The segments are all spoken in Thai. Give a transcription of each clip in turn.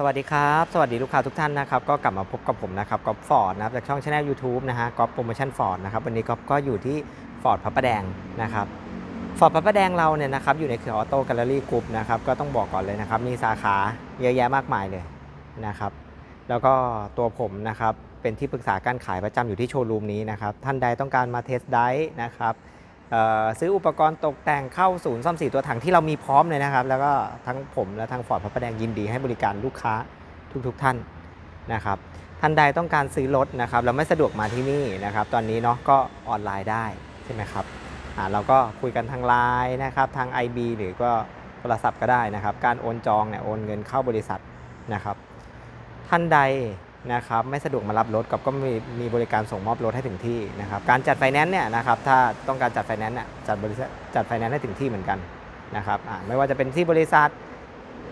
สวัสดีครับ สวัสดีลูกค้าทุกท่านนะครับ ก็กลับมาพบกับผมนะครับก๊อฟฟอร์ดนะครับจากช่องช anel YouTube นะฮะก๊อฟโปรโมชั่นฟอร์ดนะครับวันนี้ก๊อฟก็อยู่ที่ฟอร์ดพระประแดงนะครับฟอร์ดพระประแดงเราเนี่ยนะครับอยู่ในเครือออโต้แกลเลอรี่กรุ๊ปนะครับก็ต้องบอกก่อนเลยนะครับ มีสาขาเยอะแยะมากมายเลยนะครับ แล้วก็ตัวผมนะครับเป็นที่ปรึกษาการขายประจำอยู่ที่โชว์รูมนี้นะครับ ท่านใดต้องการมาเทสได์นะครับ ซื้ออุปกรณ์ตกแต่งเข้าศูนย์ซ่อมสีตัวถังที่เรามีพร้อมเลยนะครับ แล้วก็ทั้งผมและทางฟอร์ดพระประแดงยินดีให้บริการลูกค้าทุกๆทท่านนะครับท่านใดต้องการซื้อรถนะครับเราไม่สะดวกมาที่นี่นะครับ ตอนนี้เนาะก็ออนไลน์ได้ใช่ไหมครับอ่าเราก็คุยกันทางไลน์นะครับทาง IB หรือก็โทรศัพท์ก็ได้นะครับ การโอนจองเนี่ยโอนเงินเข้าบริษัทนะครับ ท่านใด นะครับไม่สะดวกมารับรถกับก็มีมีบริการส่งมอบรถให้ถึงที่นะครับการจัดไฟแนนซ์เนี่ยนะครับถ้าต้องการจัดไฟแนนซ์เนี่ยจัดบริษัทจัดไฟแนนซ์ให้ถึงที่เหมือนกันนะครับไม่ว่าจะเป็นที่บริษัท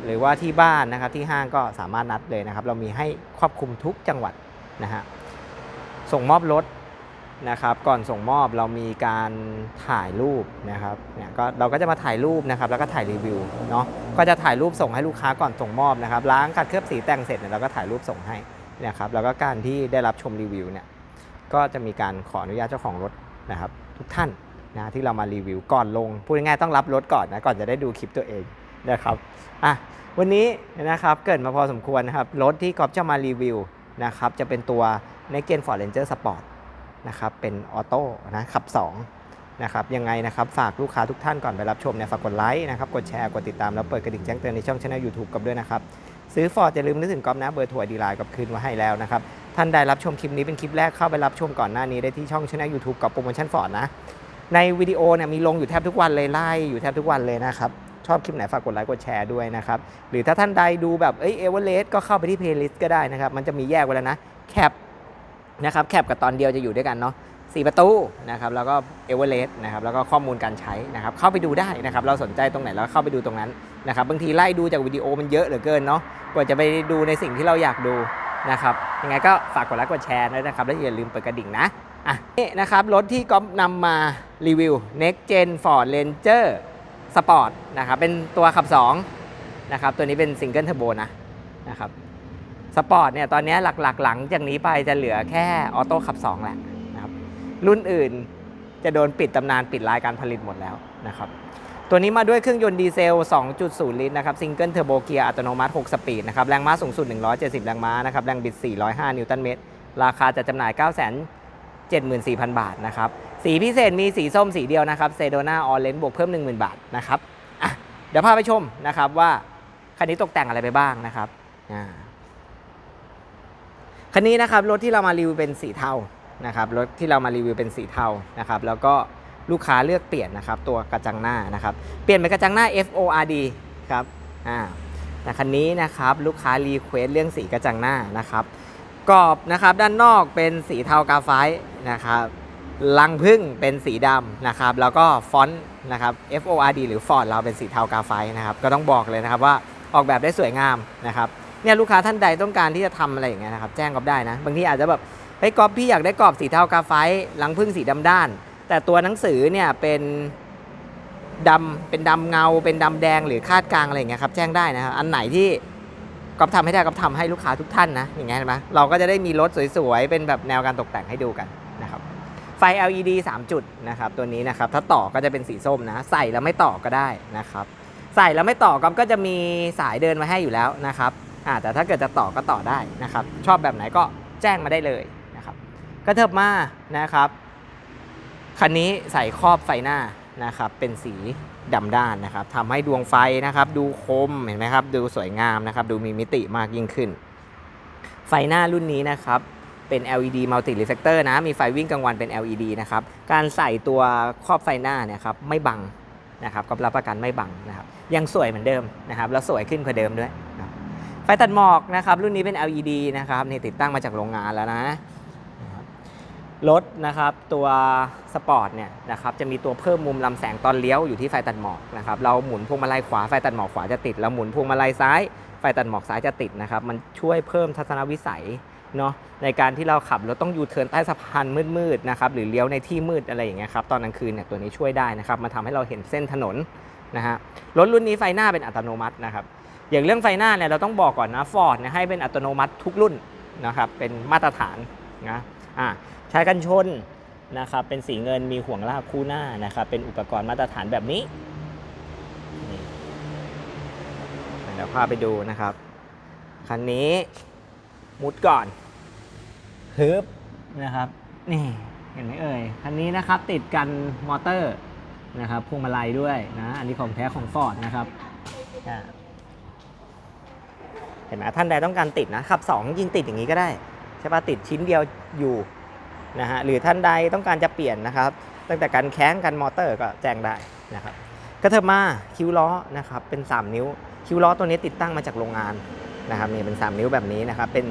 หรือว่าที่บ้านนะครับที่ห้างก็สามารถนัดเลยนะครับ เรามีให้ครอบคลุมทุกจังหวัดนะฮะส่งมอบรถนะครับ ก่อนส่งมอบเรามีการถ่ายรูปนะครับเนี่ยก็เราก็จะมาถ่ายรูปนะครับ แล้วก็ถ่ายรีวิวเนาะก็จะถ่ายรูปส่งให้ลูกค้าก่อนส่งมอบนะครับล้างขัดเคลือบสีแต่งเสร็จเนี่ยเราก็ถ่ายรูปส่งให้ นะครับแล้วก็การที่ได้รับชมรีวิวเนี่ยก็จะมีการขออนุญาตเจ้าของรถนะครับ ทุกท่านนะที่เรามารีวิวก่อนลงพูดง่ายๆต้องรับรถก่อนนะก่อนจะได้ดูคลิปตัวเองนะครับอะวันนี้นะครับเกิดมาพอสมควรนะครับรถที่กอฟจะมารีวิวนะครับจะเป็นตัว n e x t Gen Ford Ranger Sport นะครับเป็นออโต้นะขับ2นะครับยังไงนะครับฝากลูกค้าทุกท่านก่อนไปรับชมเนี่ยฝากกดไลค์นะครับกดแชร์กดติดตามแล้วเปิดกระดิ่งแจ้งเตือนในช่องช anel YouTube กับด้วยนะครับ ซื้อฟอร์ดอย่าลืมนึกถึงก๊อฟนะเบอร์ถั่วดีไลน์กับคืนมาให้แล้วนะครับ ท่านใดรับชมคลิปนี้เป็นคลิปแรกเข้าไปรับชมก่อนหน้านี้ได้ที่ช่องช anel YouTube กับโปรโมชั่นฟอร์ดนะ ในวิดีโอเนี่ยมีลงอยู่แทบทุกวันเลยไล่อยู่แทบทุกวันเลยนะครับชอบคลิปไหนฝากกดไลค์กดแชร์ด้วยนะครับ หรือถ้าท่านใดดูแบบเอ้ยเอเวอเรสต์ก็เข้าไปที่เพลย์ลิสต์ก็ได้นะครับ มันจะมีแยกไว้แล้วนะแคปนะครับแคปกับตอนเดียวจะอยู่ด้วยกันเนาะ สี่ประตูนะครับแล้วก็เอเวอเรสต์นะครับแล้วก็ข้อมูลการใช้นะครับเข้าไปดูได้นะครับเราสนใจตรงไหนเราเข้าไปดูตรงนั้นนะครับบางทีไล่ดูจากวิดีโอมันเยอะเหลือเกินเนาะกว่าจะไปดูในสิ่งที่เราอยากดูนะครับยังไงก็ฝากกดไลค์กดแชร์ด้วยนะครับแล้วอย่าลืมเปิดกระดิ่งนะอะนี่นะครับรถที่ก๊อฟนำมารีวิว Next Gen Ford Ranger Sport นะครับเป็นตัวขับ2นะครับตัวนี้เป็นซิงเกิลเทอร์โบนะนะครับสปอร์ตเนี่ยตอนนี้หลักๆ หลังจากนี้ไปจะเหลือแค่ออโต้ขับ2แหละ รุ่นอื่น จะโดนปิดตำนานปิดรายการผลิตหมดแล้วนะครับตัวนี้มาด้วยเครื่องยนต์ดีเซล 2.0 ลิตรนะครับซิงเกิลเทอร์โบเกียร์อัตโนมัติ 6 สปีดนะครับแรงม้าสูงสุด 170 แรงม้านะครับแรงบิด 405 นิวตันเมตร ราคาจะจำหน่าย 9 74,000 บาทนะครับสีพิเศษมีสีส้มสีเดียวนะครับเซโดนาออเรนบวกเพิ่ม 10,000 บาทนะครับเดี๋ยวพาไปชมนะครับว่าคันนี้ตกแต่งอะไรไปบ้างนะครับคันนี้นะครับรถที่เรามารีวิวเป็นสีเทา นะครับรถที่เรามารีวิวเป็นสีเทานะครับแล้วก็ลูกค้าเลือกเปลี่ยนนะครับตัวกระจังหน้านะครับเปลี่ยนเป็นกระจังหน้า FORD ครับอ่าแต่คันนี้นะครับลูกค้ารีเควสเรื่องสีกระจังหน้านะครับกรอบนะครับด้านนอกเป็นสีเทากาไฟนะครับลังพึ่งเป็นสีดำนะครับแล้วก็ฟอนต์นะครับ FORD หรือฟอนต์เราเป็นสีเทากาไฟนะครับก็ต้องบอกเลยนะครับว่าออกแบบได้สวยงามนะครับเนี่ยลูกค้าท่านใดต้องการที่จะทำอะไรอย่างเงี้ยนะครับแจ้งกอบได้นะ บางทีอาจจะแบบ เฮ้ยกอบพี่อยากได้กรอบสีเทากาไฟหลังพึ่งสีดำด้าน แต่ตัวหนังสือเนี่ยเป็นดำเป็นดำเงา เป็นดำแดงหรือคาดกลางอะไรอย่างเงี้ยครับแจ้งได้นะครับอันไหนที่ก๊อฟทำให้ได้ก๊อฟทำให้ลูกค้าทุกท่านนะอย่างเงี้ยเห็นไหมเราก็จะได้มีรถสวยๆ เป็นแบบแนวการตกแต่งให้ดูกันนะครับไฟ LED 3 จุดนะครับตัวนี้นะครับถ้าต่อก็จะเป็นสีส้มนะ ใส่แล้วไม่ต่อก็ได้นะครับ ใส่แล้วไม่ต่อก๊อฟก็จะมีสายเดินมาให้อยู่แล้วนะครับอ่าแต่ถ้าเกิดจะต่อก็ต่อได้นะครับชอบแบบไหนก็แจ้งมาได้เลย นะครับก็เทิบมานะครับคันนี้ใส่ครอบไฟหน้านะครับเป็นสีดำด้านนะครับทำให้ดวงไฟนะครับดูคมเห็นไหมครับดูสวยงามนะครับดูมีมิติมากยิ่งขึ้น ไฟหน้ารุ่นนี้นะครับเป็น LED multi reflector นะ มีไฟวิ่งกลางวันเป็น LED นะครับ การใส่ตัวครอบไฟหน้าเนี่ยครับไม่บังนะครับก็รับประกันไม่บังนะครับ ยังสวยเหมือนเดิมนะครับ แล้วสวยขึ้นกว่าเดิมด้วย ไฟตัดหมอกนะครับ รุ่นนี้เป็น LED นะครับ นี่ติดตั้งมาจากโรงงานแล้วนะ รถนะครับตัวสปอร์ตเนี่ยนะครับจะมีตัวเพิ่มมุมลำแสงตอนเลี้ยวอยู่ที่ไฟตัดหมอกนะครับเราหมุนพวงมาลัยขวาไฟตัดหมอกขวาจะติดเราหมุนพวงมาลัยซ้ายไฟตัดหมอกซ้ายจะติดนะครับมันช่วยเพิ่มทัศนวิสัยเนาะในการที่เราขับรถต้องยูเทิร์นใต้สะพานมืดๆนะครับหรือเลี้ยวในที่มืดอะไรอย่างเงี้ยครับตอนกลางคืนเนี่ยตัวนี้ช่วยได้นะครับมาทำให้เราเห็นเส้นถนนนะฮะรถรุ่นนี้ไฟหน้าเป็นอัตโนมัตินะครับอย่างเรื่องไฟหน้าเนี่ยเราต้องบอกก่อนนะฟอร์ดเนี่ยให้เป็นอัตโนมัติทุกรุ่นนะครับเป็นมาตรฐานนะอ่าใช้กันชนนะครับ เป็นสีเงินมีห่วงลากคู่หน้านะครับ เป็นอุปกรณ์มาตรฐานแบบนี้เดี๋ยวพาไปดูนะครับ คันนี้มุดก่อนฮึบนะครับ นี่เห็นไหมเอ่ย คันนี้นะครับติดกันมอเตอร์นะครับพวงมาลัยด้วยนะ อันนี้ของแท้ของฟอร์ดนะครับเห็นไหมท่านใดต้องการติดนะขับ 2 ยิงติดอย่างนี้ก็ได้ ใช่ปะติดชิ้นเดียวอยู่ นะฮะหรือท่านใดต้องการจะเปลี่ยนนะครับ ตั้งแต่การแข้งกันมอเตอร์ก็แจ้งได้นะครับก็เถิบมาคิ้วล้อนะครับเป็น 3 นิ้ว คิ้วล้อตัวนี้ติดตั้งมาจากโรงงานนะครับนี่เป็น 3 นิ้วแบบนี้นะครับเป็น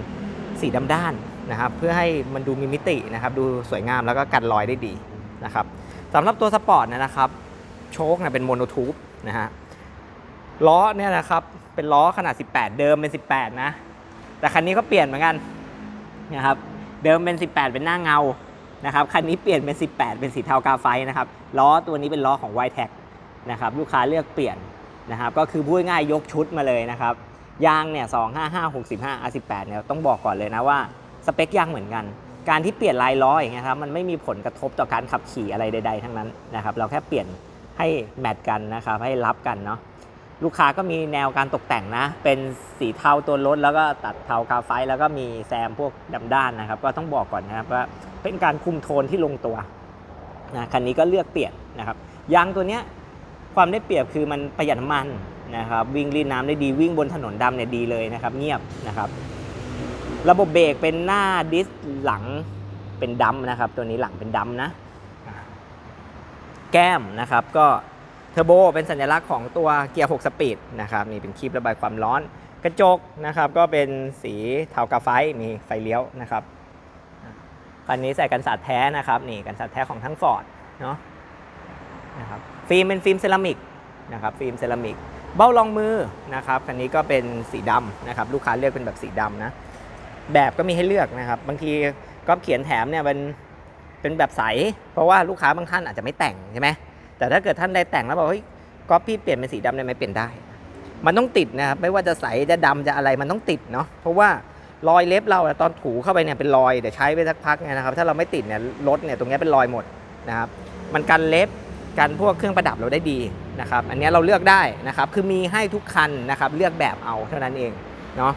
สีดำด้านนะครับเพื่อให้มันดูมีมิตินะครับดูสวยงามแล้วก็กันรอยได้ดีนะครับสำหรับตัวสปอร์ตนะครับโชคเนี่ยเป็นโมโนทูบนะฮะล้อเนี่ยนะครับเป็นล้อขนาด 18 เดิมเป็น 18 นะ แต่คันนี้ก็เปลี่ยนเหมือนกันนะครับ เดิมเป็น 18 เป็นหน้าเงานะครับคันนี้เปลี่ยนเป็น 18 เป็นสีเทากาไฟนะครับล้อตัวนี้เป็นล้อของ y t e c นะครับลูกค้าเลือกเปลี่ยนนะครับก็คือพูดง่ายยกชุดมาเลยนะครับยางเนี่ย255 65 R18 เนี่ยต้องบอกก่อนเลยนะว่าสเปคยางเหมือนกัน การที่เปลี่ยนลายล้ออย่างเงี้ยครับมันไม่มีผลกระทบต่อการขับขี่อะไรใด ๆ ทั้งนั้นนะครับเราแค่เปลี่ยนให้แมทกันนะครับให้รับกันเนาะ ลูกค้าก็มีแนวการตกแต่งนะ เป็นสีเทาตัวรถแล้วก็ตัดเทากาไฟแล้วก็มีแซมพวกดำด้านนะครับ ก็ต้องบอกก่อนนะครับว่าเป็นการคุมโทนที่ลงตัวนะคันนี้ก็เลือกเปลี่ยนนะครับยางตัวเนี้ยความได้เปรียบคือมันประหยัดน้ำมันนะครับวิ่งรีดน้ำได้ดีวิ่งบนถนนดำเนี่ยดีเลยนะครับ เงียบนะครับ ระบบเบรกเป็นหน้าดิสหลังเป็นดัมนะครับ ตัวนี้หลังเป็นดัมนะ แก้มนะครับก็ เทอร์โบเป็นสัญลักษณ์ของตัวเกียร์ 6 สปีดนะครับนี่เป็นคลิประบายความร้อน กระจกนะครับก็เป็นสีเทากาไฟมีไฟเลี้ยวนะครับคันนี้ใส่กันสาดแท้นะครับนี่กันสาดแท้ของทั้งฟอร์ดเนาะนะครับฟิล์มเป็นฟิล์มเซรามิกนะครับฟิล์มเซรามิกเบ้ารองมือนะครับคันนี้ก็เป็นสีดำนะครับลูกค้าเลือกเป็นแบบสีดำนะแบบก็มีให้เลือกนะครับ บางทีก็เขียนแถมเนี่ยเป็นเป็นแบบใส เพราะว่าลูกค้าบางท่านอาจจะไม่แต่งใช่ไหม แต่ถ้าเกิดท่านได้แต่งแล้วบอกเฮ้ยก๊อปพี่เปลี่ยนเป็นสีดำได้ไหมเปลี่ยนได้ มันต้องติดนะครับไม่ว่าจะใสจะดำจะอะไรมันต้องติดเนาะเพราะว่ารอยเล็บเราตอนถูเข้าไปเนี่ยเป็นรอยเดี๋ยวใช้ไปสักพักเนี่ยนะครับ ถ้าเราไม่ติดเนี่ยรถเนี่ยตรงนี้เป็นรอยหมดนะครับ มันกันเล็บกันพวกเครื่องประดับเราได้ดีนะครับ อันนี้เราเลือกได้นะครับคือมีให้ทุกคันนะครับเลือกแบบเอาเท่านั้นเองเนาะ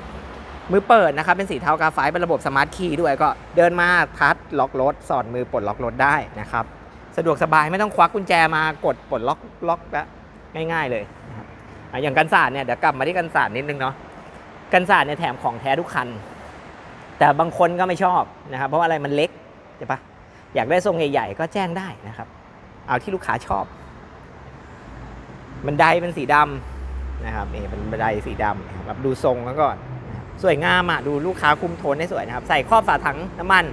มือเปิดนะครับเป็นสีเทากาไฟเป็นระบบสมาร์ทคีย์ด้วยก็เดินมาทัชล็อกรถสอดมือปลดล็อกรถได้นะครับ สะดวกสบายไม่ต้องควักกุญแจมากดปลดล็อกล็อกแล้วง่าย ๆเลยอย่างกันศาสตร์เนี่ยเดี๋ยวกลับมาที่กันศาสตร์นิดนึงเนาะกันศาสตร์เนี่ยแถมของแท้ทุกคัน แต่บางคนก็ไม่ชอบนะครับเพราะอะไรมันเล็กใช่ปะอยากได้ทรงใหญ่ๆก็แจ้งได้นะครับ เอาที่ลูกค้าชอบ บันไดเป็นสีดำนะครับนี่เป็นบันไดสีดำนะครับดูทรงแล้วก่อนสวยงามอะดูลูกค้าคุมโทนได้สวยนะครับ ใส่ครอบฝาถังน้ำมัน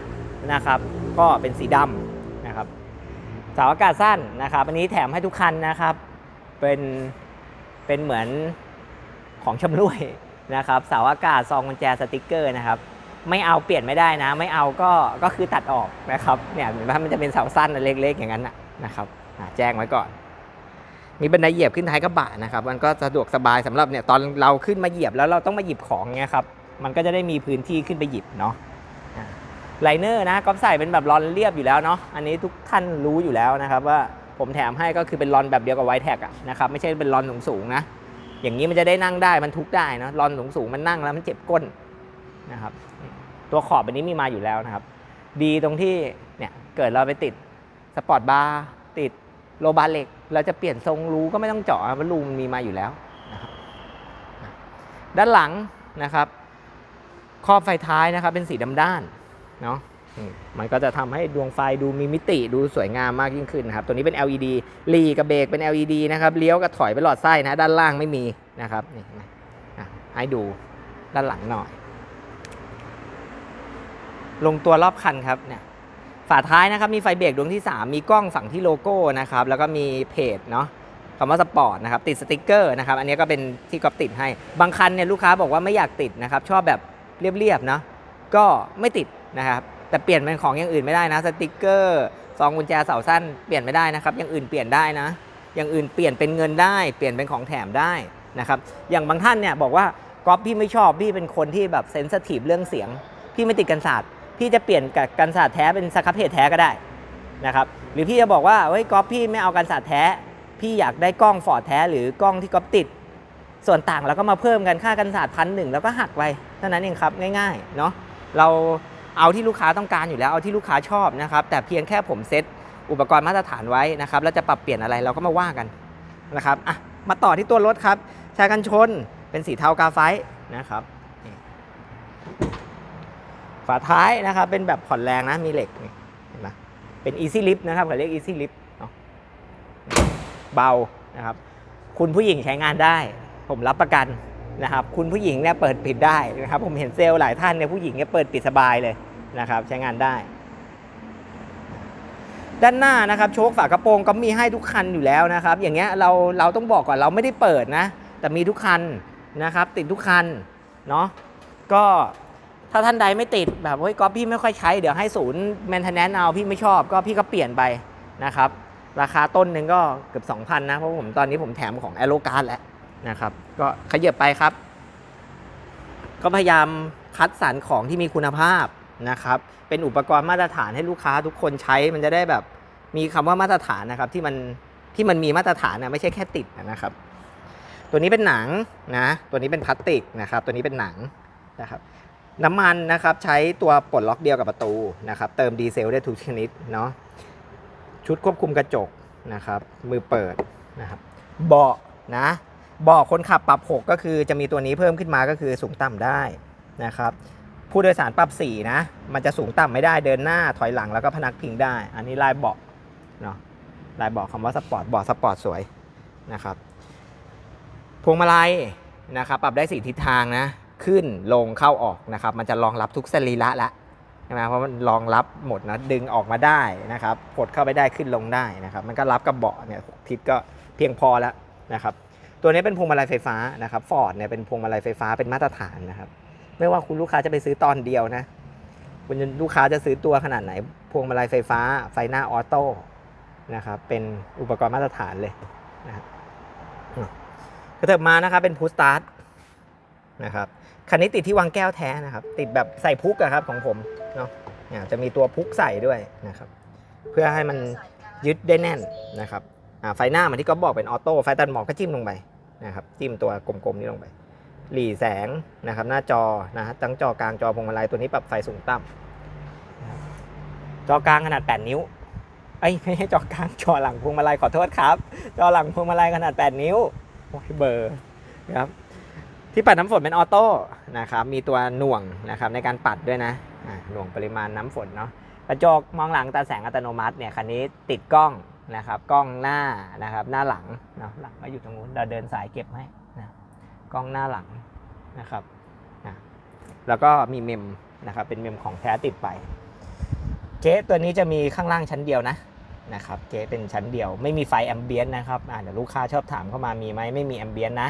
นะครับ ก็เป็นสีดำ เสาอากาศสั้นนะครับ อันนี้แถมให้ทุกคันนะครับ เป็น เป็นเหมือนของชำร่วยนะครับ เสาอากาศซองกุญแจสติกเกอร์นะครับ ไม่เอาเปลี่ยนไม่ได้นะ ไม่เอาก็ ก็คือตัดออกนะครับ เนี่ยเห็นไหมมันจะเป็นเสาสั้นเล็กๆอย่างนั้นนะนะครับแจ้งไว้ก่อนมีบันไดเหยียบขึ้นท้ายกระบะนะครับ มันก็สะดวกสบายสำหรับเนี่ยตอนเราขึ้นมาเหยียบแล้วเราต้องมาหยิบของเงี้ยครับ มันก็จะได้มีพื้นที่ขึ้นไปหยิบเนาะ ไลเนอร์นะก็ใส่เป็นแบบรอนเรียบอยู่แล้วเนาะอันนี้ทุกท่านรู้อยู่แล้วนะครับว่าผมแถมให้ก็คือเป็นรอนแบบเดียวกับไวท์แท็กอะนะครับไม่ใช่เป็นรอนสูงๆนะอย่างนี้มันจะได้นั่งได้มันทุกได้นะรอนสูงๆมันนั่งแล้วมันเจ็บก้นนะครับตัวขอบอันนี้มีมาอยู่แล้วนะครับ ดีตรงที่เนี่ยเกิดเราไปติดสปอร์ตบาร์ติดโลบาร์เหล็กเราจะเปลี่ยนทรงรูก็ไม่ต้องเจาะเพราะรูมันมีมาอยู่แล้วนะครับด้านหลังนะครับครอบไฟท้ายนะครับเป็นสีดำด้าน เนาะอืมมันก็จะทำให้ดวงไฟดูมีมิติดูสวยงามมากยิ่งขึ้นนะครับ ตัวนี้เป็น LED ลีกับเบรกเป็น LED นะครับ เลี้ยวกับถอยเป็นหลอดไส้นะ ด้านล่างไม่มีนะครับ นี่เห็นไหมอะให้ดูด้านหลังหน่อย ลงตัวรอบคันครับเนี่ย ฝาท้ายนะครับ มีไฟเบรกดวงที่ 3 มีกล้องฝั่งที่โลโก้นะครับ แล้วก็มีเพจเนาะคำว่าสปอร์ตนะครับ ติดสติกเกอร์นะครับ อันนี้ก็เป็นที่ก๊อปติดให้ บางคันเนี่ยลูกค้าบอกว่าไม่อยากติดนะครับ ชอบแบบเรียบๆเนาะ ก็ไม่ติด นะครับแต่เปลี่ยนเป็นของอย่างอื่นไม่ได้นะสติกเกอร์ซองกุญแจเสาสั้นเปลี่ยนไม่ได้นะครับอย่างอื่นเปลี่ยนได้นะอย่างอื่นเปลี่ยนเป็นเงินได้เปลี่ยนเป็นของแถมได้นะครับอย่างบางท่านเนี่ยบอกว่าก๊อฟพี่ไม่ชอบพี่เป็นคนที่แบบเซนสทีฟเรื่องเสียง พี่ไม่ติดกันศาสตร์พี่จะเปลี่ยนกับกันศาสตร์แท้เป็นสครับเพจแท้ก็ได้นะครับหรือพี่จะบอกว่าเฮ้ยก๊อฟพี่ไม่เอากันศาสตร์แท้ พี่อยากได้กล้องฟอร์ดแท้หรือกล้องที่ก๊อฟติด ส่วนต่างเราก็มาเพิ่มกันค่ากันศาสตร์พันหนึ่งแล้วก็หักไปเท่านั้นเองครับง่ายๆเนาะเรา เอาที่ลูกค้าต้องการอยู่แล้วเอาที่ลูกค้าชอบนะครับ แต่เพียงแค่ผมเซตอุปกรณ์มาตรฐานไว้นะครับแล้วจะปรับเปลี่ยนอะไรเราก็มาว่ากันนะครับอะมาต่อที่ตัวรถครับชายกันชนเป็นสีเทากาไฟต์นะครับฝาท้ายนะครับเป็นแบบผ่อนแรงนะมีเหล็กนะเห็นไหมเป็น easy lift นะครับเขาเรียก easy lift เบานะครับ คุณผู้หญิงใช้งานได้ ผมรับประกัน นะครับคุณผู้หญิงเนี่ยเปิดปิดได้นะครับผมเห็นเซลล์หลายท่านเนี่ยผู้หญิงเนี่ยเปิดปิดสบายเลยนะครับใช้งานได้ ด้านหน้านะครับโชคฝากระโปรงก็มีให้ทุกคันอยู่แล้วนะครับ อย่างเงี้ยเราเราต้องบอกก่อนเราไม่ได้เปิดนะ แต่มีทุกคันนะครับ ติดทุกคันเนาะก็ถ้าท่านใดไม่ติดแบบเฮ้ยก็พี่ไม่ค่อยใช้เดี๋ยวให้ศูนย์แมนเทนแนนเอาพี่ไม่ชอบก็พี่ก็เปลี่ยนไปนะครับ ราคาต้นหนึ่งก็เกือบ2,000นะเพราะผมตอนนี้ผมแถมของแอโรการ์ดแล้ว นะครับ ก็ขยับไปครับ ก็พยายามคัดสรรของที่มีคุณภาพนะครับ เป็นอุปกรณ์มาตรฐานให้ลูกค้าทุกคนใช้มันจะได้แบบมีคำว่ามาตรฐานนะครับที่มันที่มันมีมาตรฐานนะไม่ใช่แค่ติดนะครับ ตัวนี้เป็นหนังนะตัวนี้เป็นพลาสติกนะครับ ตัวนี้เป็นหนังนะครับน้ำมันนะครับใช้ตัวปลดล็อกเดียวกับประตูนะครับ เติมดีเซลได้ทุกชนิดเนาะชุดควบคุมกระจกนะครับ มือเปิดนะครับ เบาะนะ บาะคนขับปรับ 6 ก็คือจะมีตัวนี้เพิ่มขึ้นมาก็คือสูงต่ำได้นะครับ ผู้โดยสารปรับ 4 นะ มันจะสูงต่ำไม่ได้เดินหน้าถอยหลังแล้วก็พนักพิงได้ อันนี้ลายเบาะเนาะลายเบาะคำว่าสปอร์ตเบาะสปอร์ตสวยนะครับพวงมาลัยนะครับปรับได้สี่ทิศทางนะขึ้นลงเข้าออกนะครับ มันจะรองรับทุกสรีระแล้วใช่ไหมเพราะมันรองรับหมดนะดึงออกมาได้นะครับกดเข้าไปได้ขึ้นลงได้นะครับ มันก็รับกับเบาะเนี่ยทิศก็เพียงพอแล้วนะครับ ตัวนี้เป็นพวงมาลัยไฟฟ้านะครับฟอร์ดเนี่ยเป็นพวงมาลัยไฟฟ้าเป็นมาตรฐานนะครับ ไม่ว่าคุณลูกค้าจะไปซื้อตอนเดียวนะคุณลูกค้าจะซื้อตัวขนาดไหน พวงมาลัยไฟฟ้า ไฟหน้าออโต้นะครับเป็นอุปกรณ์มาตรฐานเลยนะครับกระเถิบมานะครับเป็นพูสตาร์ทนะครับคันนี้ติดที่วางแก้วแท้นะครับ ติดแบบใส่พุกอะครับของผมเนาะเนี่ยจะมีตัวพุกใส่ด้วยนะครับ เพื่อให้มันยึดได้แน่นนะครับไฟหน้าเหมันที่ก็บอกเป็นออโต้ไฟตัดหมอกก็จิ้มลงไป นะครับจิ้มตัวกลมๆนี้ลงไป หลีแสงนะครับหน้าจอนะฮะทั้งจอกลางจอพวงมาลัยตัวนี้ปรับไฟสูงต่ำจอกลางขนาด 8 นิ้วเอ้ไม่ใช่จอกลางจอหลังพวงมาลัยขอโทษครับ จอหลังพวงมาลัยขนาด 8 นิ้วโอ้ยเบอร์นะครับที่ปัดน้ำฝนเป็นออโต้นะครับมีตัวหน่วงนะครับในการปัดด้วยนะหน่วงปริมาณน้ำฝนเนาะกระจกมองหลังตาแสงอัตโนมัติเนี่ยคันนี้ติดกล้อง นะครับกล้องหน้านะครับหน้าหลังเนาะหลังก็อยู่ตรงนู้นเราเดินสายเก็บให้นะกล้องหน้าหลังนะครับนะแล้วก็มีเมมนะครับเป็นเมมของแท้ติดไปเก๊ตัวนี้จะมีข้างล่างชั้นเดียวนะนะครับเก๊เป็นชั้นเดียว ไม่มีไฟแอมเบียนนะครับอ่าเดี๋ยวลูกค้าชอบถามเข้ามามีไหมไม่มีแอมเบียนนะ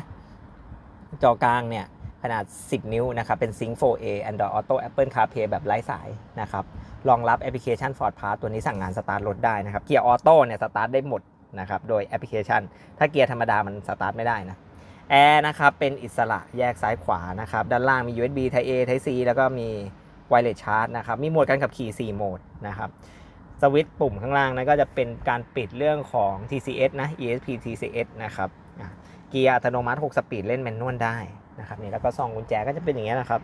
จอกลางเนี่ยขนาด 10 นิ้วนะครับเป็น Sync 4A Android Auto Apple CarPlay แบบไร้สายนะครับ รองรับแอปพลิเคชัน Ford Pass ตัวนี้สั่งงานสตาร์ทรถได้นะครับ เกียร์ออโต้เนี่ยสตาร์ทได้หมดนะครับ โดยแอปพลิเคชัน ถ้าเกียร์ธรรมดามันสตาร์ทไม่ได้นะ แอร์นะครับ เป็นอิสระแยกซ้ายขวานะครับ ด้านล่างมี USB Type A Type C แล้วก็มี Wireless Charge นะครับ มีโหมดการขับขี่ 4 โหมดนะครับ สวิตช์ปุ่มข้างล่างนั้นก็จะเป็นการปิดเรื่องของ TCS นะ ESP TCS นะครับ เกียร์อัตโนมัติ 6 สปีดเล่นแมนนวลได้นะครับนี่แล้วก็ซองกุญแจก็จะเป็นอย่างนี้ยนะครับ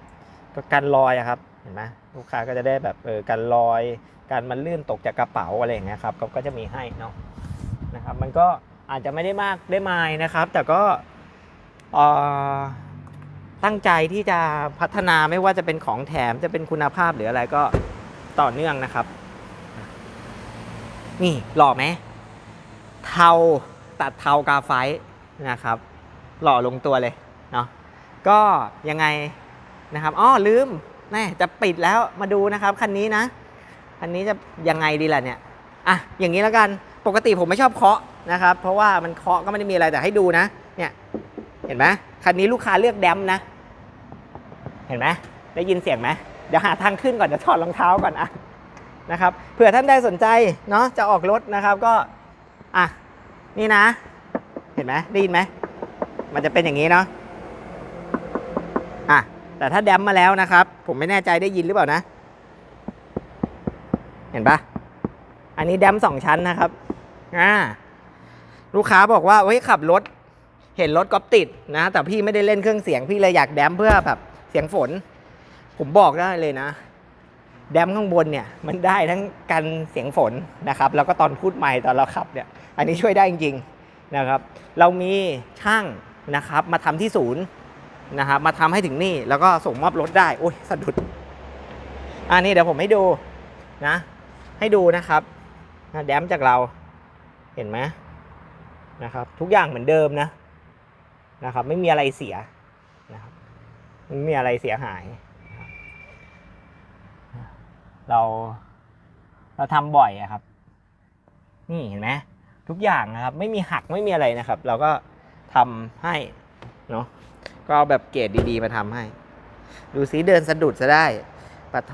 ก็กันรอยครับ เห็นไหมลูกค้าก็จะได้แบบเออกันรอย การมันลื่นตกจากกระเป๋าอะไรอย่างเงี้ยครับก็ก็จะมีให้เนาะนะครับ มันก็อาจจะไม่ได้มากได้มายนะครับ แต่ก็ตั้งใจที่จะพัฒนาไม่ว่าจะเป็นของแถมจะเป็นคุณภาพหรืออะไรก็ต่อเนื่องนะครับ นี่หล่อไหมเทาตัดเทากาไฟนะครับ หล่อลงตัวเลยเนาะก็ยังไงนะครับ อ้อลืม แน่จะปิดแล้วมาดูนะครับคันนี้นะคันนี้จะยังไงดีล่ะเนี่ยอะอย่างนี้แล้วกันปกติผมไม่ชอบเคาะนะครับ เพราะว่ามันเคาะก็ไม่ได้มีอะไรแต่ให้ดูนะเนี่ยเห็นไหมคันนี้ลูกค้าเลือกแดมนะ เห็นไหมได้ยินเสียงไหมเดี๋ยวหาทางขึ้นก่อนเดี๋ยวถอดรองเท้าก่อนอะนะครับเผื่อท่านใดสนใจเนาะจะออกรถนะครับก็อะนี่นะ เห็นไหมได้ยินไหมมันจะเป็นอย่างนี้เนาะ แต่ถ้าแดมมาแล้วนะครับ ผมไม่แน่ใจได้ยินหรือเปล่านะ เห็นปะอันนี้แดมสองชั้นนะครับอ่าลูกค้าบอกว่าเฮ้ยขับรถ เห็นรถก๊อปติดนะ แต่พี่ไม่ได้เล่นเครื่องเสียงพี่เลยอยากแดมเพื่อแบบเสียงฝน ผมบอกได้เลยนะ แดมข้างบนเนี่ย มันได้ทั้งกันเสียงฝนนะครับ แล้วก็ตอนพูดใหม่ตอนเราขับเนี่ย อันนี้ช่วยได้จริงๆนะครับ เรามีช่างนะครับ มาทำที่ศูนย์ นะครับมาทำให้ถึงนี่แล้วก็ส่งมอบรถได้โอ้ยสะดุดอันนี้เดี๋ยวผมให้ดูนะ ให้ดูนะครับแดมจากเราเห็นไหมนะครับ ทุกอย่างเหมือนเดิมนะนะครับ ไม่มีอะไรเสียนะครับไม่มีอะไรเสียหาย เราเราทำบ่อยอะครับ นี่เห็นไหมทุกอย่างนะครับ ไม่มีหักไม่มีอะไรนะครับ เราก็ทำให้เนาะ ก็เอาแบบเกรดดีๆมาทำให้ ดูซิเดินสะดุดซะได้ปะโท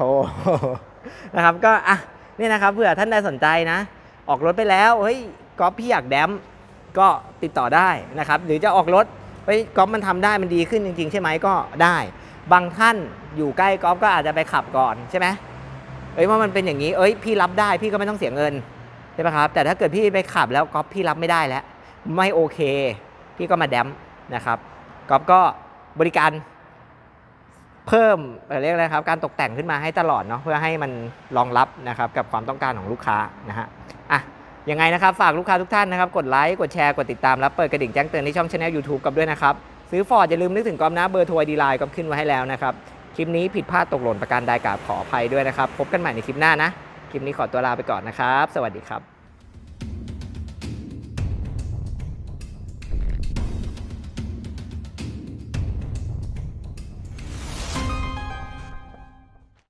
นะครับก็อะนี่นะครับเผื่อท่านใดสนใจนะ ออกรถไปแล้วเฮ้ยก๊อฟพี่อยากแดมก็ติดต่อได้นะครับ หรือจะออกรถเฮ้ยก๊อฟมันทำได้มันดีขึ้นจริง ๆ ใช่ไหมก็ได้ บางท่านอยู่ใกล้ก๊อฟก็อาจจะไปขับก่อนใช่ไหมเอ้ยว่ามันเป็นอย่างนี้เอ้ยพี่รับได้พี่ก็ไม่ต้องเสียเงินใช่ไหมครับ แต่ถ้าเกิดพี่ไปขับแล้วก๊อฟพี่รับไม่ได้แล้ว ไม่โอเค พี่ก็มาแดมนะครับก๊อฟก็ บริการเพิ่มเอ่อเรียกอะไรครับการตกแต่งขึ้นมาให้ตลอดเนาะเพื่อให้มันรองรับนะครับกับความต้องการของลูกค้านะฮะอะยังไงนะครับฝากลูกค้าทุกท่านนะครับกดไลค์กดแชร์กดติดตามและเปิดกระดิ่งแจ้งเตือนที่ช่องช anel YouTube กับด้วยนะครับซื้อฟอร์ดอย่าลืมนึกถึงกอมนะเบอร์โทรดีไลน์ก็ขึ้นไว้ให้แล้วนะครับคลิปนี้ผิดพลาดตกหล่นประการใดกราบขออภัยด้วยนะครับ พบกันใหม่ในคลิปหน้านะ คลิปนี้ขอตัวลาไปก่อนนะครับ สวัสดีครับ